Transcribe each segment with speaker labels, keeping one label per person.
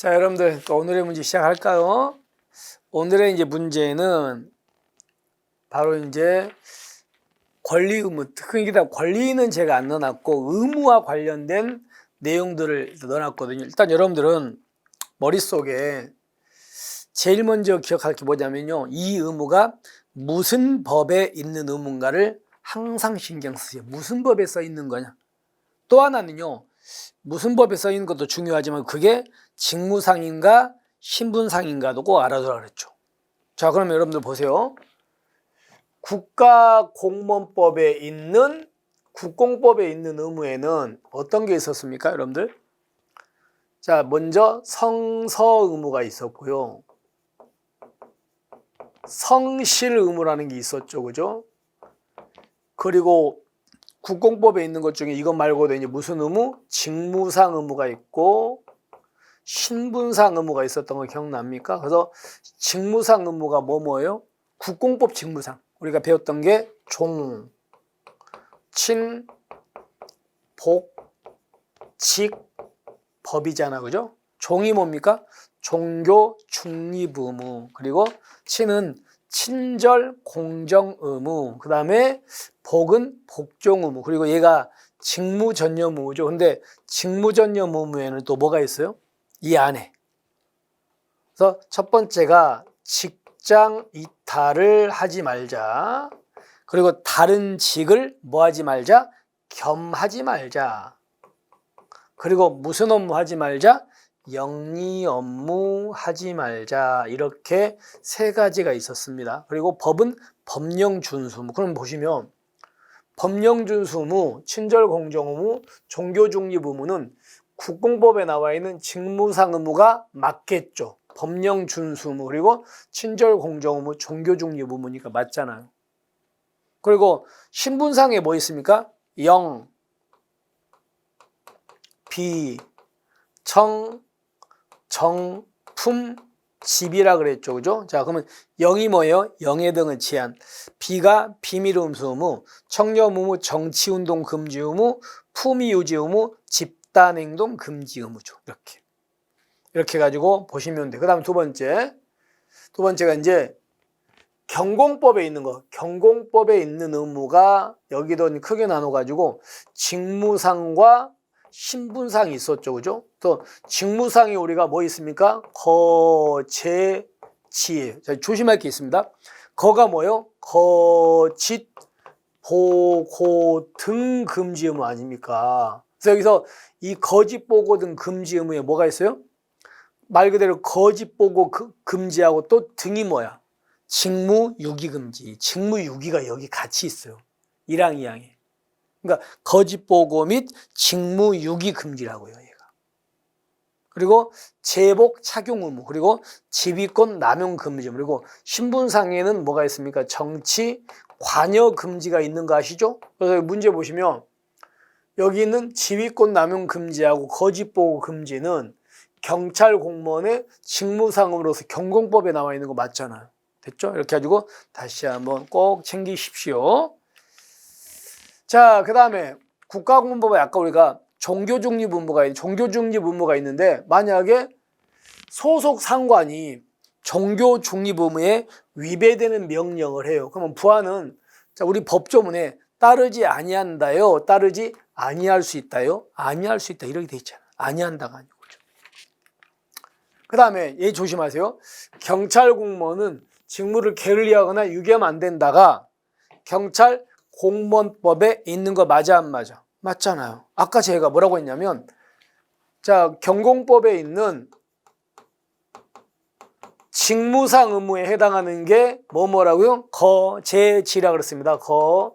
Speaker 1: 자, 여러분들 또 오늘의 문제 시작할까요? 오늘의 이제 문제는 바로 이제 권리 의무, 특히다 권리는 제가 안 넣어놨고 의무와 관련된 내용들을 넣어놨거든요. 일단 여러분들은 머릿속에 제일 먼저 기억할 게 뭐냐면요. 이 의무가 무슨 법에 있는 의무인가를 항상 신경 쓰세요. 무슨 법에 써 있는 거냐. 또 하나는요. 무슨 법에 써 있는 것도 중요하지만 그게 직무상인가 신분상인가도 꼭 알아두라 그랬죠. 자, 그러면 여러분들 보세요. 국가공무원법에 있는 국공법에 있는 의무에는 어떤 게 있었습니까, 여러분들? 자, 먼저 성서 의무가 있었고요. 성실 의무라는 게 있었죠, 그죠? 그리고 국공법에 있는 것 중에 이것 말고도 이제 무슨 의무? 직무상 의무가 있고 신분상 의무가 있었던 거 기억납니까? 그래서 직무상 의무가 뭐 뭐예요? 국공법 직무상 우리가 배웠던 게 종, 친, 복, 직, 법이잖아, 그죠? 종이 뭡니까? 종교 중립 의무 그리고 친은 친절 공정 의무 그 다음에 복은 복종 의무 그리고 얘가 직무 전념 의무죠 근데 직무 전념 의무에는 또 뭐가 있어요? 이 안에 그래서 첫 번째가 직장 이탈을 하지 말자 그리고 다른 직을 뭐 하지 말자? 겸하지 말자 그리고 무슨 업무 하지 말자? 영리 업무 하지 말자 이렇게 세 가지가 있었습니다. 그리고 법은 법령 준수무. 그럼 보시면 법령 준수무, 친절 공정 의무, 종교 중립 의무는 국공법에 나와 있는 직무상 의무가 맞겠죠. 법령 준수무 그리고 친절 공정 의무, 종교 중립 의무니까 맞잖아요. 그리고 신분상에 뭐 있습니까? 영, 비, 청, 정, 품, 집이라 그랬죠. 그죠? 자, 그러면 영이 뭐예요? 영의 등은 제한. 비가 비밀 음수 의무, 청렴 의무, 정치 운동 금지 의무, 품위 유지 의무, 집단 행동 금지 의무죠. 이렇게. 이렇게 가지고 보시면 돼. 그다음 두 번째. 두 번째가 이제 경공법에 있는 거. 경공법에 있는 의무가 여기도 크게 나눠 가지고 직무상과 신분상이 있었죠. 그죠? 또 직무상이 우리가 뭐 있습니까? 거, 제, 지. 자, 조심할 게 있습니다. 거가 뭐요? 거, 짓, 보, 고, 등 금지 의무 아닙니까? 그래서 여기서 이 거짓 보고 등 금지 의무에 뭐가 있어요? 말 그대로 거짓 보고 그, 금지하고 또 등이 뭐야? 직무 유기 금지. 직무 유기가 여기 같이 있어요. 1항, 2항에. 그러니까 거짓 보고 및 직무 유기 금지라고요. 그리고 제복 착용 의무, 그리고 지휘권 남용 금지, 그리고 신분상에는 뭐가 있습니까? 정치 관여 금지가 있는 거 아시죠? 그래서 문제 보시면 여기 있는 지휘권 남용 금지하고 거짓 보고 금지는 경찰 공무원의 직무상으로서 경공법에 나와 있는 거 맞잖아요. 됐죠? 이렇게 가지고 다시 한번 꼭 챙기십시오. 자, 그 다음에 국가공무법에 아까 우리가 종교중립의무가 있, 종교중립의무가 있는데 만약에 소속 상관이 종교중립의무에 위배되는 명령을 해요. 그러면 부하는 자, 우리 법조문에 따르지 아니한다요, 따르지 아니할 수 있다요, 아니할 수 있다 이렇게 돼 있잖아. 아니한다가 아니고. 그 다음에 얘 조심하세요. 경찰 공무원은 직무를 게을리하거나 유기하면 안 된다가 경찰 공무원법에 있는 거 맞아 안 맞아? 맞잖아요. 아까 제가 뭐라고 했냐면 자 경공법에 있는 직무상 의무에 해당하는 게 뭐뭐라고요? 거, 제, 지라 그랬습니다. 거,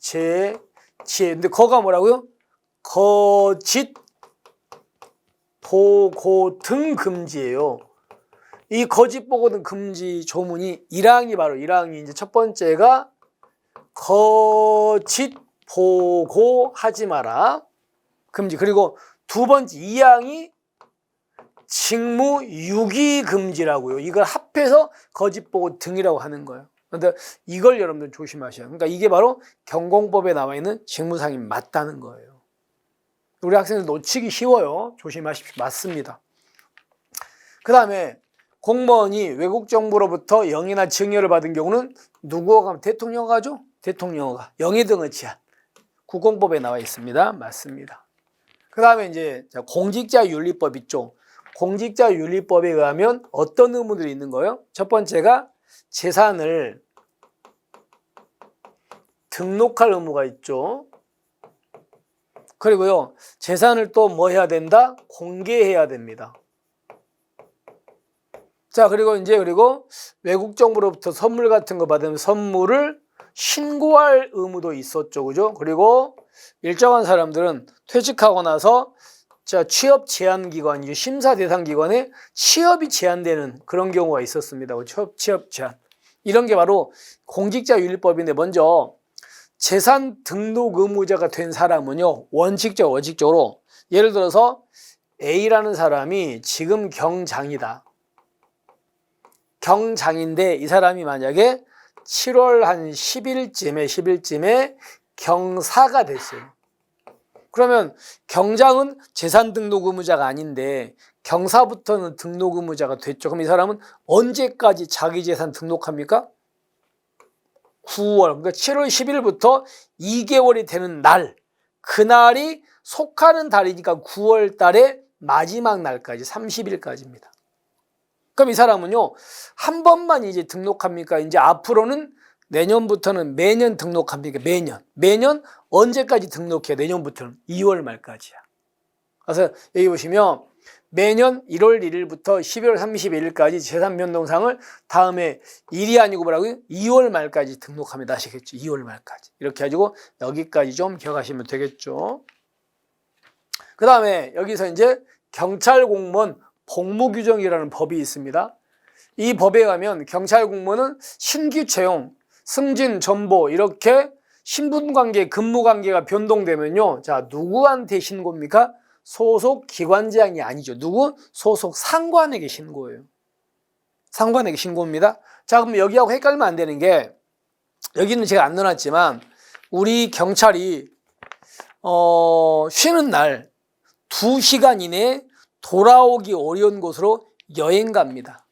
Speaker 1: 제, 지. 근데 거가 뭐라고요? 거짓, 보고 등 금지예요. 이 거짓 보고 등 금지 조문이 1항이 바로 1항이 이제 첫 번째가 거짓 보고 하지 마라. 금지. 그리고 두 번째 이항이 직무 유기 금지라고요. 이걸 합해서 거짓 보고 등이라고 하는 거예요. 그런데 이걸 여러분들 조심하셔야 그러니까 이게 바로 경공법에 나와 있는 직무상이 맞다는 거예요. 우리 학생들 놓치기 쉬워요. 조심하십시오. 맞습니다. 그 다음에 공무원이 외국 정부로부터 영이나 증여를 받은 경우는 누구가 가면 대통령가 하죠? 대통령가. 영의 등의 제한. 국공법에 나와 있습니다. 맞습니다. 그 다음에 이제 자, 공직자 윤리법 있죠. 공직자 윤리법에 의하면 어떤 의무들이 있는 거예요? 첫 번째가 재산을 등록할 의무가 있죠. 그리고요, 재산을 또 뭐 해야 된다? 공개해야 됩니다. 자, 그리고 이제 그리고 외국 정부로부터 선물 같은 거 받으면 선물을 신고할 의무도 있었죠. 그죠? 그리고 일정한 사람들은 퇴직하고 나서 자, 취업 제한 기관이죠. 심사 대상 기관에 취업이 제한되는 그런 경우가 있었습니다. 취업, 취업 제한. 이런 게 바로 공직자 윤리법인데 먼저 재산 등록 의무자가 된 사람은요. 원칙적 원칙적으로 예를 들어서 A라는 사람이 지금 경장이다. 경장인데 이 사람이 만약에 7월 한 10일쯤에 10일쯤에 경사가 됐어요. 그러면 경장은 재산 등록 의무자가 아닌데 경사부터는 등록 의무자가 됐죠. 그럼 이 사람은 언제까지 자기 재산 등록합니까? 9월, 그러니까 7월 10일부터 2개월이 되는 날, 그날이 속하는 달이니까 9월 달의 마지막 날까지 30일까지입니다. 그럼 이 사람은요, 한 번만 이제 등록합니까? 이제 앞으로는 내년부터는 매년 등록합니까? 매년. 매년 언제까지 등록해요? 내년부터는 2월 말까지야. 그래서 여기 보시면 매년 1월 1일부터 12월 31일까지 재산 변동상을 다음에 일이 아니고 뭐라고요? 2월 말까지 등록합니다. 아시겠죠? 2월 말까지. 이렇게 해가지고 여기까지 좀 기억하시면 되겠죠. 그 다음에 여기서 이제 경찰 공무원 복무 규정이라는 법이 있습니다. 이 법에 의하면 경찰 공무원은 신규 채용, 승진, 전보 이렇게 신분 관계, 근무 관계가 변동되면요. 자, 누구한테 신고입니까? 소속 기관장이 아니죠. 누구? 소속 상관에게 신고예요. 상관에게 신고입니다. 자, 그럼 여기하고 헷갈리면 안 되는 게 여기는 제가 안 넣어놨지만 우리 경찰이 어, 쉬는 날 2시간 이내에 돌아오기 어려운 곳으로 여행 갑니다.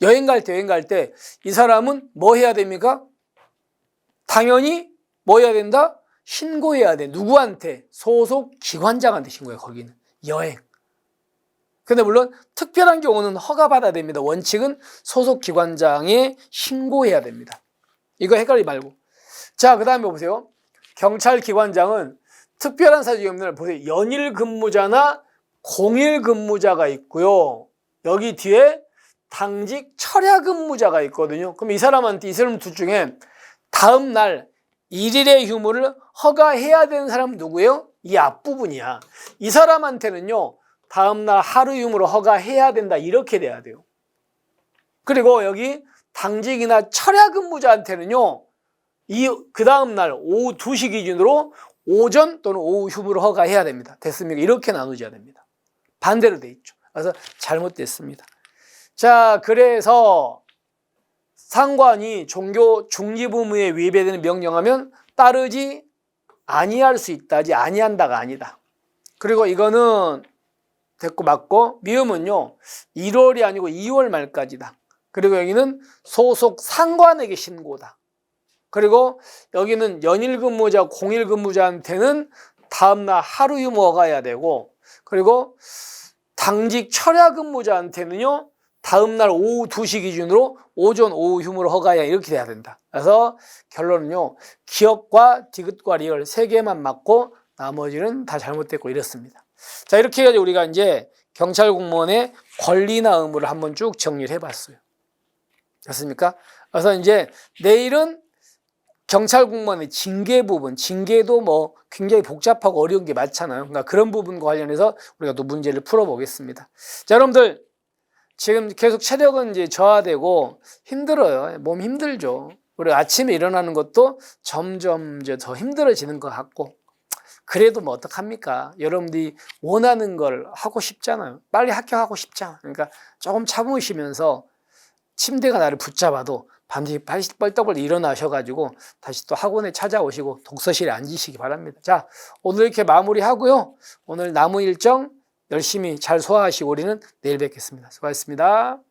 Speaker 1: 여행 갈 때, 여행 갈 때 이 사람은 뭐 해야 됩니까? 당연히 뭐 해야 된다? 신고해야 돼. 누구한테? 소속 기관장한테 신고해, 거기는. 여행. 근데 물론 특별한 경우는 허가받아야 됩니다. 원칙은 소속 기관장에 신고해야 됩니다. 이거 헷갈리 말고. 자, 그 다음에 보세요. 경찰 기관장은 특별한 사직임을 보세요. 연일 근무자나 공일 근무자가 있고요. 여기 뒤에 당직 철야 근무자가 있거든요. 그럼 이 사람한테 이 사람 둘 중에 다음 날 일일의 휴무를 허가해야 되는 사람은 누구예요? 이 앞부분이야. 이 사람한테는요. 다음 날 하루 휴무를 허가해야 된다. 이렇게 돼야 돼요. 그리고 여기 당직이나 철야 근무자한테는요. 이 그 다음 날 오후 2시 기준으로 오전 또는 오후 휴무를 허가해야 됩니다. 됐습니까? 이렇게 나누셔야 됩니다. 반대로 돼 있죠. 그래서 잘못됐습니다. 자, 그래서 상관이 종교 중립 의무에 위배되는 명령하면 따르지 아니할 수 있다지 아니한다가 아니다. 그리고 이거는 됐고 맞고 미음은요 1월이 아니고 2월 말까지다. 그리고 여기는 소속 상관에게 신고다. 그리고 여기는 연일 근무자, 공일 근무자한테는 다음날 하루 유무가 해야 되고 그리고 당직 철야 근무자한테는요 다음날 오후 2시 기준으로 오전 오후 휴무를 허가해야 이렇게 돼야 된다. 그래서 결론은요 기억과 디귿과 리얼 세 개만 맞고 나머지는 다 잘못됐고 이렇습니다. 자 이렇게 해가지고 우리가 이제 경찰 공무원의 권리나 의무를 한번 쭉 정리를 해봤어요. 됐습니까? 그래서 이제 내일은 경찰 공무원의 징계 부분, 징계도 뭐 굉장히 복잡하고 어려운 게 많잖아요. 그러니까 그런 부분과 관련해서 우리가 또 문제를 풀어보겠습니다. 자, 여러분들 지금 계속 체력은 이제 저하되고 힘들어요. 몸 힘들죠. 우리 아침에 일어나는 것도 점점 이제 더 힘들어지는 것 같고 그래도 뭐 어떡합니까? 여러분들이 원하는 걸 하고 싶잖아요. 빨리 합격하고 싶잖아. 그러니까 조금 참으시면서 침대가 나를 붙잡아도 반드시 벌떡벌떡 일어나셔가지고 다시 또 학원에 찾아오시고 독서실에 앉으시기 바랍니다. 자, 오늘 이렇게 마무리하고요. 오늘 남은 일정 열심히 잘 소화하시고 우리는 내일 뵙겠습니다. 수고하셨습니다.